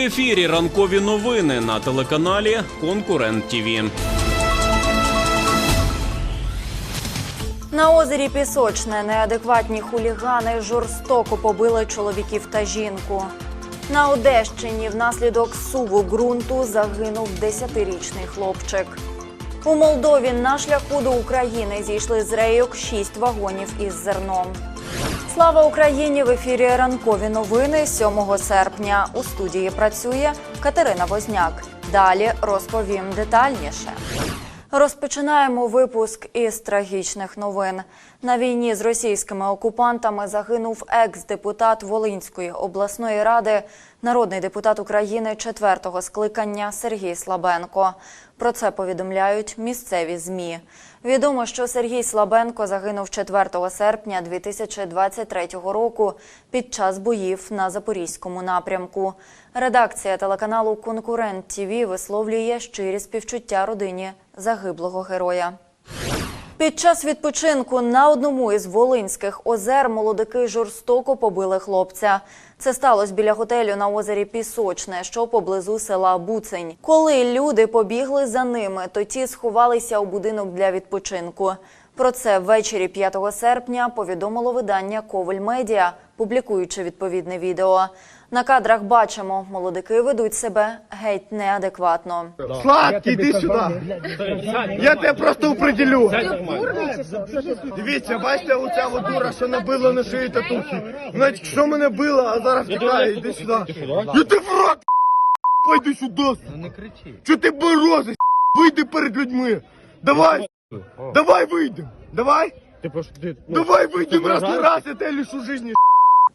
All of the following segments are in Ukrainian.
Ефірі ранкові новини на телеканалі Конкурент ТІВІ. На озері Пісочне неадекватні хулігани жорстоко побили чоловіків та жінку. На Одещині внаслідок суву ґрунту загинув 10-річний хлопчик. У Молдові на шляху до України зійшли з рейок шість вагонів із зерном. Слава Україні! В ефірі ранкові новини 7 серпня. У студії працює Катерина Возняк. Далі розповім детальніше. Розпочинаємо випуск із трагічних новин. На війні з російськими окупантами загинув екс-депутат Волинської обласної ради, народний депутат України четвертого скликання Сергій Слабенко. Про це повідомляють місцеві змі. Відомо, що Сергій Слабенко загинув 4 серпня 2023 року під час боїв на запорізькому напрямку. Редакція телеканалу Конкурент ТІВІ висловлює щирі співчуття родині загиблого героя. Під час відпочинку на одному із волинських озер молодики жорстоко побили хлопця. Це сталося біля готелю на озері Пісочне, що поблизу села Буцень. Коли люди побігли за ними, то ті сховалися у будинок для відпочинку. Про це ввечері 5 серпня повідомило видання Коваль Медіа, публікуючи відповідне відео. На кадрах бачимо, молодики ведуть себе геть неадекватно. Сладкий, іди сюди. Я тебе просто определю. Дивіться, бачите, оця от дура, що набила на шиї татухи. Вона що мене била, а зараз тікає, іди сюди. Я ти в рот, пойди сюди. Ну не кричи. Що ти борозиш, вийди перед людьми. Давай, давай вийдемо, давай. Давай вийдемо раз на раз, я тебе лишу житті.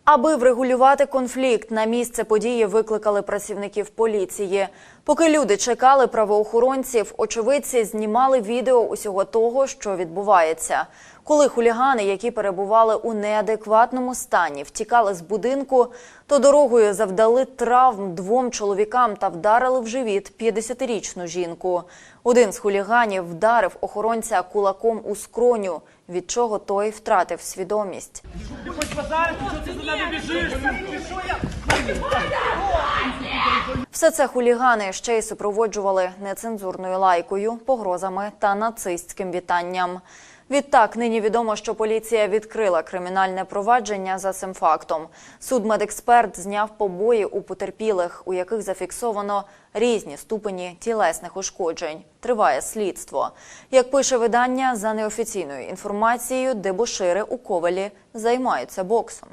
Аби врегулювати конфлікт, на місце події викликали працівників поліції. Поки люди чекали правоохоронців, очевидці знімали відео усього того, що відбувається. Коли хулігани, які перебували у неадекватному стані, втікали з будинку, то дорогою завдали травм двом чоловікам та вдарили в живіт 50-річну жінку. Один з хуліганів вдарив охоронця кулаком у скроню, від чого той втратив свідомість. Все це хулігани ще й супроводжували нецензурною лайкою, погрозами та нацистським вітанням. Відтак нині відомо, що поліція відкрила кримінальне провадження за цим фактом. Судмедексперт зняв побої у потерпілих, у яких зафіксовано різні ступені тілесних ушкоджень. Триває слідство. Як пише видання, за неофіційною інформацією, дебошири у ковалі займаються боксом.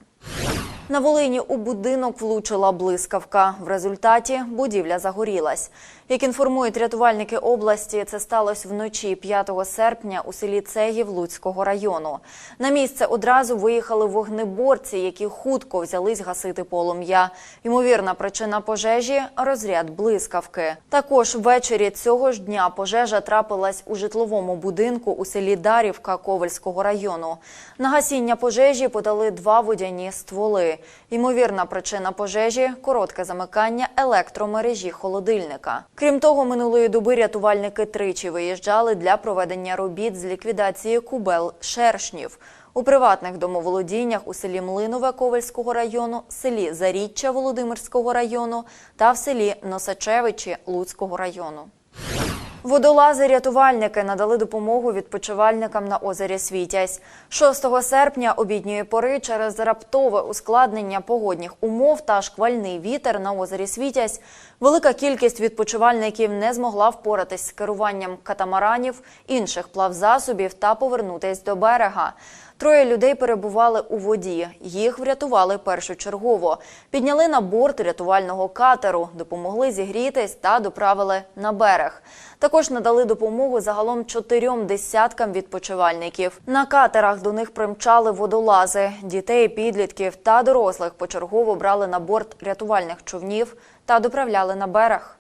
На Волині у будинок влучила блискавка. В результаті будівля загорілась. Як інформують рятувальники області, це сталося вночі 5 серпня у селі Цегів Луцького району. На місце одразу виїхали вогнеборці, які хутко взялись гасити полум'я. Ймовірна причина пожежі розряд блискавки. Також ввечері цього ж дня пожежа трапилась у житловому будинку у селі Дарівка Ковальського району. На гасіння пожежі подали два водяні стволи. Ймовірна причина пожежі коротке замикання електромережі холодильника. Крім того, минулої доби рятувальники тричі виїжджали для проведення робіт з ліквідації кубел шершнів. У приватних домоволодіннях у селі Млинове Ковальського району, селі Заріччя Володимирського району та в селі Носачевичі Луцького району. Водолази-рятувальники надали допомогу відпочивальникам на озері Світязь. 6 серпня обідньої пори через раптове ускладнення погодних умов та шквальний вітер на озері Світязь велика кількість відпочивальників не змогла впоратись з керуванням катамаранів, інших плавзасобів та повернутись до берега. Троє людей перебували у воді. Їх врятували першочергово. Підняли на борт рятувального катеру, допомогли зігрітись та доправили на берег. Також надали допомогу загалом чотирьом десяткам відпочивальників. На катерах до них примчали водолази. Дітей, підлітків та дорослих почергово брали на борт рятувальних човнів та доправляли на берег.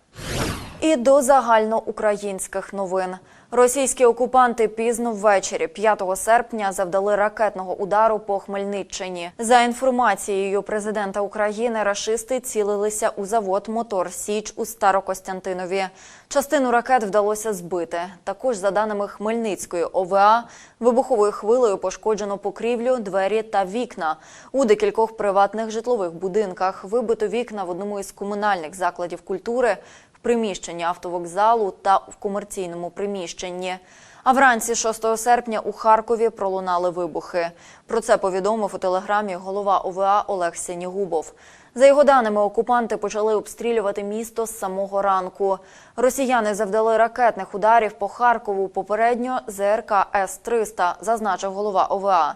І до загальноукраїнських новин. Російські окупанти пізно ввечері 5 серпня завдали ракетного удару по Хмельниччині. За інформацією президента України, рашисти цілилися у завод Мотор Січ у Старокостянтинові. Частину ракет вдалося збити. Також, за даними Хмельницької ОВА, вибуховою хвилею пошкоджено покрівлю, двері та вікна. У декількох приватних житлових будинках вибито вікна в одному із комунальних закладів культури приміщенні автовокзалу та в комерційному приміщенні. А вранці 6 серпня у Харкові пролунали вибухи. Про це повідомив у телеграмі голова ОВА Олег Сенігубов. За його даними, окупанти почали обстрілювати місто з самого ранку. Росіяни завдали ракетних ударів по Харкову попередньо ЗРК С-300, зазначив голова ОВА.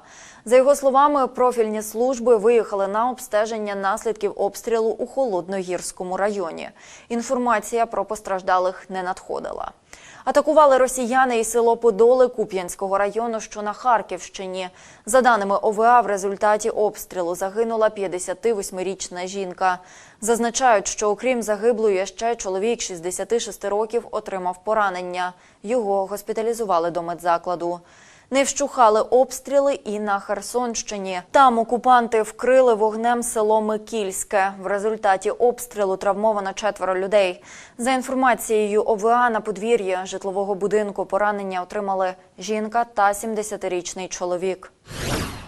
За його словами, профільні служби виїхали на обстеження наслідків обстрілу у Холодногірському районі. Інформація про постраждалих не надходила. Атакували росіяни і село Подоли Куп'янського району, що на Харківщині. За даними ОВА, в результаті обстрілу загинула 58-річна жінка. Зазначають, що окрім загиблої, ще чоловік 66 років отримав поранення. Його госпіталізували до медзакладу. Не вщухали обстріли і на Херсонщині. Там окупанти вкрили вогнем село Микільське. В результаті обстрілу травмовано четверо людей. За інформацією ОВА на подвір'ї житлового будинку поранення отримали жінка та 70-річний чоловік.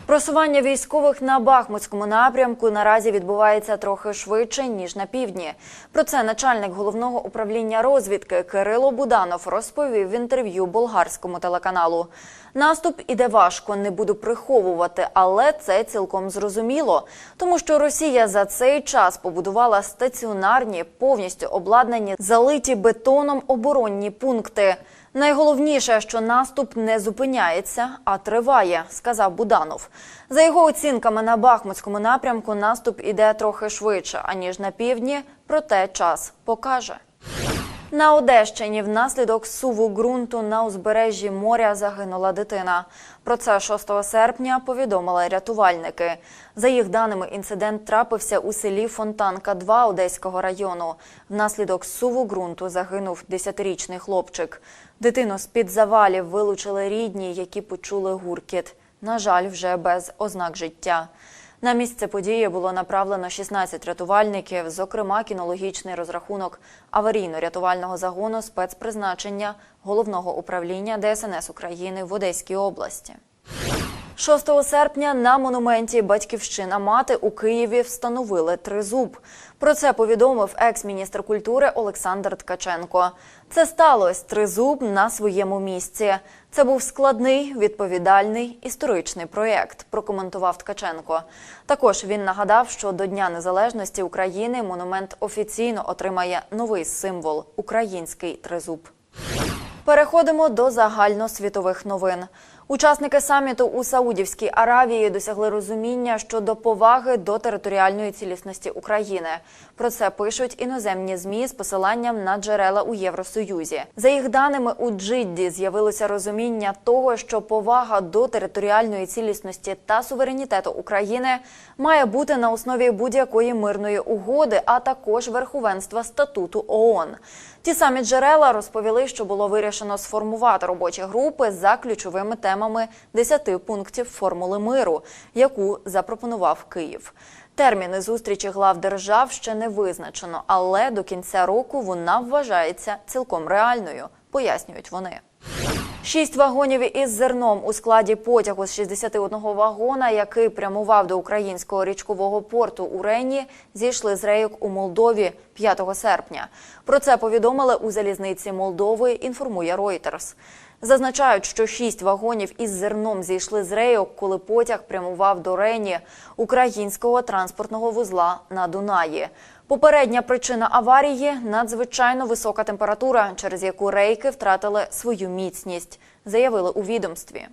Просування військових на Бахмутському напрямку наразі відбувається трохи швидше ніж на півдні. Про це начальник головного управління розвідки Кирило Буданов розповів в інтерв'ю болгарському телеканалу. Наступ іде важко, не буду приховувати, але це цілком зрозуміло, тому що Росія за цей час побудувала стаціонарні, повністю обладнані, залиті бетоном оборонні пункти. Найголовніше, що наступ не зупиняється, а триває, сказав Буданов. За його оцінками на Бахмутському напрямку наступ іде трохи швидше аніж на півдні, проте час покаже. На Одещині внаслідок суву ґрунту на узбережжі моря загинула дитина. Про це 6 серпня повідомили рятувальники. За їх даними, інцидент трапився у селі Фонтанка 2 Одеського району. Внаслідок суву ґрунту загинув 10-річний хлопчик. Дитину з-під завалів вилучили рідні, які почули гуркіт. На жаль, вже без ознак життя. На місце події було направлено 16 рятувальників, зокрема кінологічний розрахунок аварійно-рятувального загону спецпризначення головного управління ДСНС України в Одеській області. 6 серпня на монументі Батьківщина мати у Києві встановили тризуб. Про це повідомив екс-міністр культури Олександр Ткаченко. Це сталося тризуб на своєму місці. Це був складний, відповідальний історичний проєкт. Прокоментував Ткаченко. Також він нагадав, що до Дня Незалежності України монумент офіційно отримає новий символ український тризуб. Переходимо до загальносвітових новин. Учасники саміту у Саудівській Аравії досягли розуміння щодо поваги до територіальної цілісності України. Про це пишуть іноземні змі з посиланням на джерела у Євросоюзі. За їх даними, у Джидді з'явилося розуміння того, що повага до територіальної цілісності та суверенітету України має бути на основі будь-якої мирної угоди, а також верховенства статуту ООН. Ті самі джерела розповіли, що було вирішено сформувати робочі групи за ключовими темами 10 пунктів формули миру, яку запропонував Київ. Терміни зустрічі глав держав ще не визначено, але до кінця року вона вважається цілком реальною, пояснюють вони. Шість вагонів із зерном у складі потягу з 61 вагона, який прямував до українського річкового порту у Рені, зійшли з рейок у Молдові 5 серпня. Про це повідомили у залізниці Молдови. Інформує Reuters. Зазначають, що шість вагонів із зерном зійшли з рейок, коли потяг прямував до Рені українського транспортного вузла на Дунаї. Попередня причина аварії надзвичайно висока температура, через яку рейки втратили свою міцність, заявили у відомстві.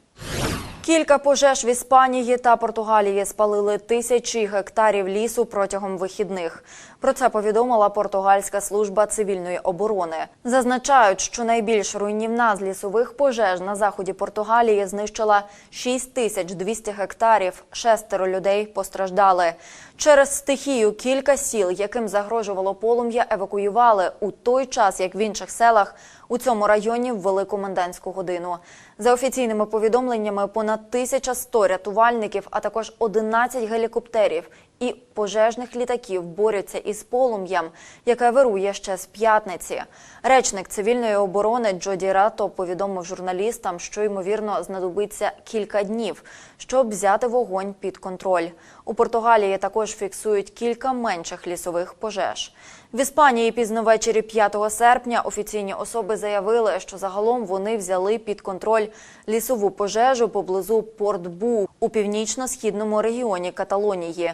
Кілька пожеж в Іспанії та Португалії спалили тисячі гектарів лісу протягом вихідних. Про це повідомила португальська служба цивільної оборони. Зазначають, що найбільш руйнівна з лісових пожеж на заході Португалії знищила 6200 гектарів. Шестеро людей постраждали. Через стихію кілька сіл, яким загрожувало полум'я, евакуювали у той час, як в інших селах У цьому районі ввели комендантську годину. За офіційними повідомленнями, понад 1100 рятувальників, а також 11 гелікоптерів і пожежних літаків борються із полум'ям, яке вирує ще з п'ятниці. Речник цивільної оборони Джоді Рато повідомив журналістам, що ймовірно знадобиться кілька днів, щоб взяти вогонь під контроль. У Португалії також фіксують кілька менших лісових пожеж. В Іспанії пізно ввечері 5 серпня офіційні особи заявили, що загалом вони взяли під контроль лісову пожежу поблизу Порт-Бу у північно-східному регіоні Каталонії.